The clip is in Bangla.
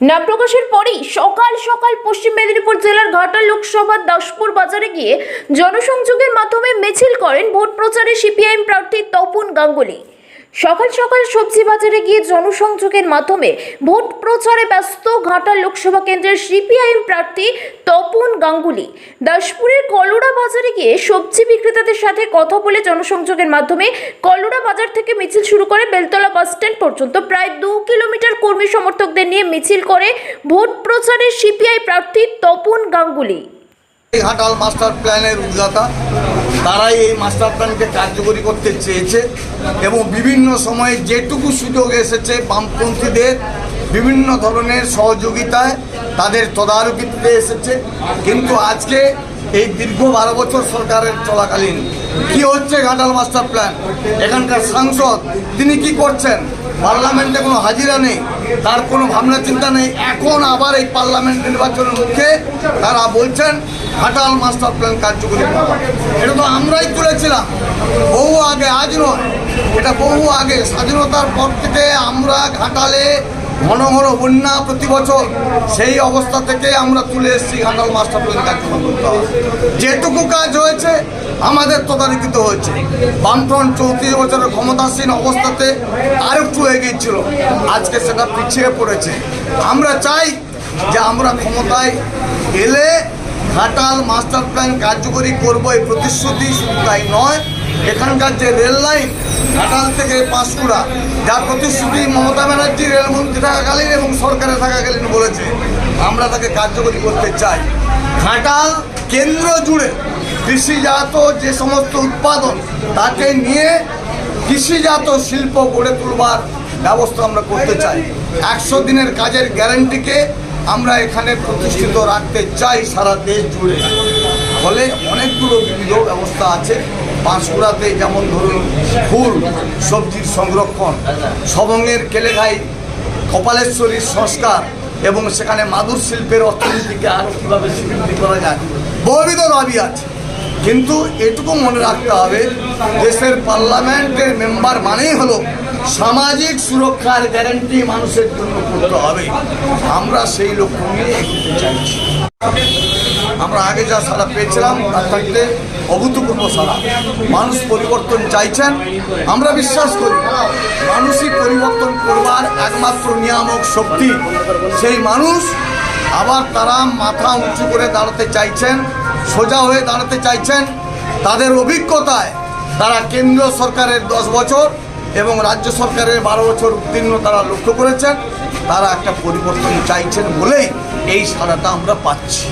নাম প্রকাশের পরেই সকাল সকাল পশ্চিম মেদিনীপুর জেলার ঘাটা লোকসভার দাসপুর বাজারে গিয়ে জনসংযোগের মাধ্যমে মিছিল করেন ভোট প্রচারে সিপিআইএম প্রার্থী তপন গাঙ্গুলি। সকাল সকাল সবজি বাজারে গিয়ে জনসংযোগের মাধ্যমে ভোট প্রচারে ব্যস্ত ঘাটা লোকসভা কেন্দ্রের সিপিআইএম প্রার্থী তপন গাঙ্গুলি। দাসপুরের কলোড়া বাজারে গিয়ে সবজি বিক্রেতাদের সাথে কথা বলে জনসংযোগের মাধ্যমে কলোড়া বাজার থেকে মিছিল শুরু করে বেলতলা বাস স্ট্যান্ড পর্যন্ত প্রায় দু কিলোমিটার কর্মী সমর্থকদের নিয়ে মিছিল করে ভোট প্রচারে সিপিআই প্রার্থী তপন গাঙ্গুলি। ঘাটাল মাস্টার প্ল্যানের উদ্যোক্তা তারাই এই মাস্টার প্ল্যানকে কার্যকরী করতে চেয়েছে এবং বিভিন্ন সময়ে যেটুকু সুযোগ এসেছে বামপন্থীদের বিভিন্ন ধরনের সহযোগিতায় তাদের তদারকিতে এসেছে। কিন্তু আজকে এই দীর্ঘ বারো বছর সরকারের চলাকালীন, কি হচ্ছে ঘাটাল মাস্টার প্ল্যান? এখানকার সাংসদ, তিনি কি করছেন? পার্লামেন্টে কোনো হাজিরা নেই, তার কোনো ভাবনা চিন্তা নেই। এখন আবার এই পার্লামেন্ট নির্বাচনের মুখে তারা বলছেন, ঘাটাল মাস্টার প্ল্যান কার্যকরী এটা তো আমরাই তুলেছিলাম। বহু আগে, আজ নয়, এটা বহু আগে। স্বাধীনতার পর থেকে আমরা ঘাটালে ঘন বন্যা প্রতি বছর সেই অবস্থা থেকে আমরা তুলে এসেছি ঘাটাল মাস্টার প্ল্যান কার্যকর করতে। হবে যেটুকু কাজ হয়েছে, আমাদের তদারকিত হয়েছে। বামফ্রন্ট চৌত্রিশ বছরের ক্ষমতাসীন অবস্থাতে আর একটু এগিয়েছিল আজকে সেটা পিছিয়ে পড়েছে। আমরা চাই যে আমরা ক্ষমতায় এলে ঘাটাল মাস্টার প্ল্যান কার্যকরী করব, এই প্রতিশ্রুতি শুধু তাই নয়, এখানকার যে রেল লাইন, ঘাটাল থেকে পাঁশকুড়া, যার প্রতিশ্রুতি মমতা ব্যানার্জি রেলমন্ত্রী থাকাকালীন এবং সরকারে থাকাকালীন বলেছে, আমরা তাকে কার্যকরী করতে চাই। ঘাটাল কেন্দ্র জুড়ে কৃষিজাত যে সমস্ত উৎপাদন, তাকে নিয়ে কৃষিজাত শিল্প গড়ে তুলবার ব্যবস্থা আমরা করতে চাই। একশো দিনের কাজের গ্যারান্টিকে আমরা এখানে প্রতিষ্ঠিত রাখতে চাই সারা দেশ জুড়ে। ফলে অনেকগুলো বিবিধ ব্যবস্থা আছে। পাঁশকুড়াতে যেমন ধরুন ফুল, সবজির সংরক্ষণ সবঙ্গের কেলেঘাই কপালেশ্বরীর সংস্কার এবং সেখানে মাদুর শিল্পের অর্থনীতিকে আরও কীভাবে স্বীকৃতি করা যায়, বহুবিধ দাবি আছে। কিন্তু এটুকু মনে রাখতে হবে, দেশের পার্লামেন্টের মেম্বার মানেই হলো সামাজিক সুরক্ষার গ্যারান্টি মানুষের জন্য করতে হবে। আমরা সেই লক্ষ্য নিয়ে চাইছি। আমরা আগে যা সারা পেয়েছিলাম, তার থাকতে অভূতপূর্ব সারা। মানুষ পরিবর্তন চাইছেন, আমরা বিশ্বাস করি, মানুষই পরিবর্তন করবার একমাত্র নিয়ামক শক্তি। সেই মানুষ আবার তারা মাথা উঁচু করে দাঁড়াতে চাইছেন, সোজা হয়ে দাঁড়াতে চাইছেন। তাদের অভিজ্ঞতায় তারা কেন্দ্র সরকারের দশ বছর এবং রাজ্য সরকারের বারো বছর উত্তীর্ণ তারা লক্ষ্য করেছেন। তারা একটা পরিবর্তন চাইছেন বলেই এই সারাটা আমরা পাচ্ছি।